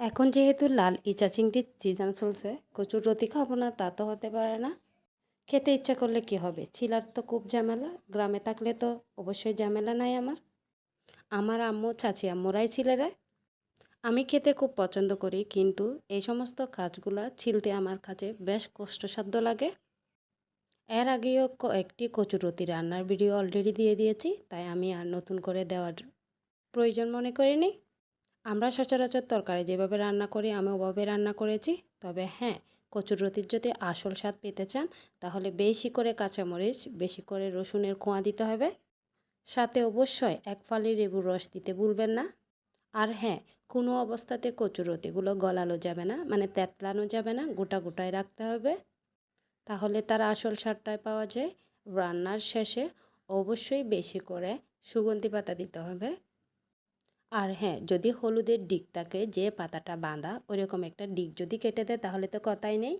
এখন যেহেতু লাল ইচা চিংড়ির সিজন চলছে, কচুর রুটি খাব না, তা তো হতে পারে না। খেতে ইচ্ছা করলে কি হবে? ছিলার তো খুব ঝামেলা, গ্রামে থাকলে তো অবশ্যই ঝামেলা নাই আমার। আমার আম্মু, চাচি আম্মুরাই ছিলে দেয়। আমি খেতে খুব পছন্দ করি, কিন্তু এই সমস্ত কাজগুলো ছিলতে আমার কাছে বেশ কষ্টসাধ্য লাগে। এর আগেও একটি কচুরতি রান্নার ভিডিও অলরেডি দিয়ে দিয়েছি, তাই আমি আর নতুন করে দেওয়ার প্রয়োজন মনে করিনি। আমরা সচরাচর তরকারি যেভাবে রান্না করি, আমি ওভাবে রান্না করেছি। তবে হ্যাঁ কচুরতির যদি আসল স্বাদ পেতে চান, তাহলে বেশি করে কাঁচামরিচ, বেশি করে রসুনের কোয়া দিতে হবে। সাথে অবশ্যই এক ফালি লেবুর রস দিতে ভুলবেন না। আর হ্যাঁ কোনো অবস্থাতে কচুরতিগুলো গলানো যাবে না মানে তেতলানো যাবে না, গোটা গোটায় রাখতে হবে। তাহলে তার আসল স্বাদটাই পাওয়া যায়। রান্নার শেষে অবশ্যই বেশি করে সুগন্ধি পাতা দিতে হবে। আর হ্যাঁ যদি হলুদের ডিগ থাকে যে পাতাটা বাঁধা, ওরকম একটা ডিগ যদি কেটে দেয়, তাহলে তো কথাই নেই।